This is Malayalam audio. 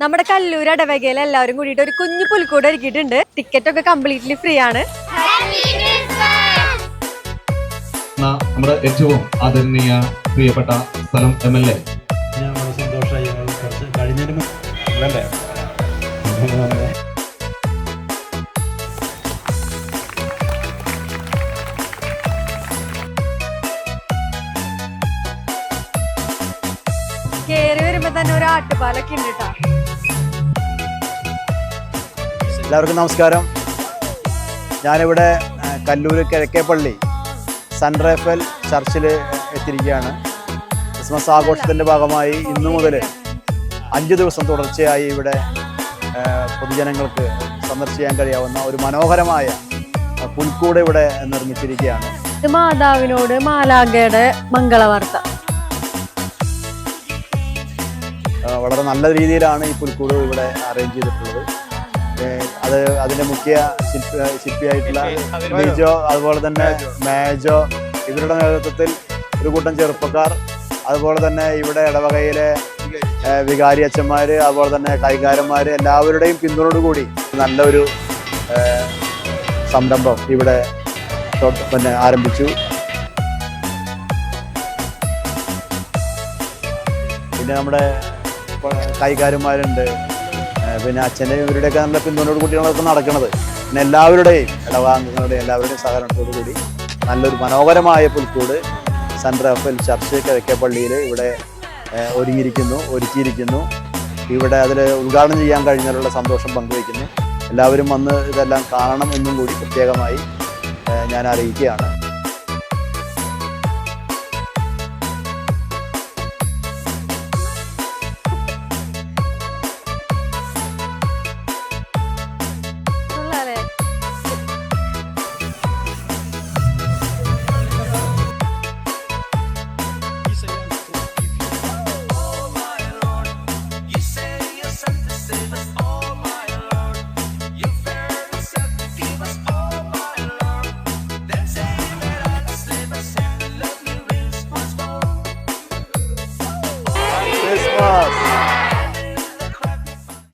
നമ്മുടെ കല്ലൂർ ഇടവകയിൽ എല്ലാവരും കൂടിയിട്ട് ഒരു കുഞ്ഞു പുൽക്കൂട് ഒരുക്കിയിട്ടുണ്ട്. ടിക്കറ്റ് ഒക്കെ കംപ്ലീറ്റ്ലി ഫ്രീ ആണ്. നമ്മുടെ ഏറ്റവും ആദരണീയ പ്രിയപ്പെട്ട സ്ഥലം എം എൽ എ കേറി വരുമ്പോ തന്നെ ഒരു ആട്ടുപാലൊക്കെ ഉണ്ട് കേട്ടോ എല്ലാവർക്കും നമസ്കാരം. ഞാനിവിടെ കല്ലൂർ കിഴക്കേപ്പള്ളി സൺ റേഫൽ ചർച്ചിൽ എത്തിയിരിക്കുകയാണ്. ക്രിസ്മസ് ആഘോഷത്തിന്റെ ഭാഗമായി ഇന്നു മുതൽ അഞ്ച് ദിവസം തുടർച്ചയായി ഇവിടെ പൊതുജനങ്ങൾക്ക് സന്ദർശിക്കാൻ കഴിയാവുന്ന ഒരു മനോഹരമായ പുൽക്കൂട് ഇവിടെ നിർമ്മിച്ചിരിക്കുകയാണ്. മാതാവിനോട് മാലാഖയുടെ മംഗളവാർത്ത. വളരെ നല്ല രീതിയിലാണ് ഈ പുൽക്കൂട് ഇവിടെ അറേഞ്ച് ചെയ്തിട്ടുള്ളത്. അത് അതിന്റെ മുഖ്യ ശില്പ ശില്പിയായിട്ടുള്ള ബിജോ അതുപോലെ തന്നെ മേജോ. ഇവരുടെ നേതൃത്വത്തിൽ ഒരു കൂട്ടം ചെറുപ്പക്കാർ അതുപോലെ തന്നെ ഇവിടെ ഇടവകയിലെ വികാരി അച്ഛന്മാർ അതുപോലെ തന്നെ കൈകാരന്മാർ എല്ലാവരുടെയും പിന്തുണയോടുകൂടി നല്ലൊരു സംരംഭം ഇവിടെ പിന്നെ ആരംഭിച്ചു. പിന്നെ നമ്മുടെ കൈകാരന്മാരുണ്ട് പിന്നെ അച്ഛന്റെ ഇവരുടെയൊക്കെ നല്ല പിന്തുണയോട് കൂടിയാണ് നടക്കുന്നത് പിന്നെ എല്ലാവരുടെയും ഇടവാംഗങ്ങളുടെയും എല്ലാവരുടെയും സഹകരണത്തോടു കൂടി നല്ലൊരു മനോഹരമായ പുൽക്കൂട് സെന്റ് റഫേൽ ചർച്ച് കിഴക്കേപ്പള്ളിയിൽ ഇവിടെ ഒരുങ്ങിയിരിക്കുന്നു ഒരുക്കിയിരിക്കുന്നു. ഇവിടെ അതിൽ ഉദ്ഘാടനം ചെയ്യാൻ കഴിഞ്ഞതിലുള്ള സന്തോഷം പങ്കുവയ്ക്കുന്നു. എല്ലാവരും വന്ന് ഇതെല്ലാം കാണണം എന്നും കൂടി പ്രത്യേകമായി ഞാൻ അറിയിക്കുകയാണ്.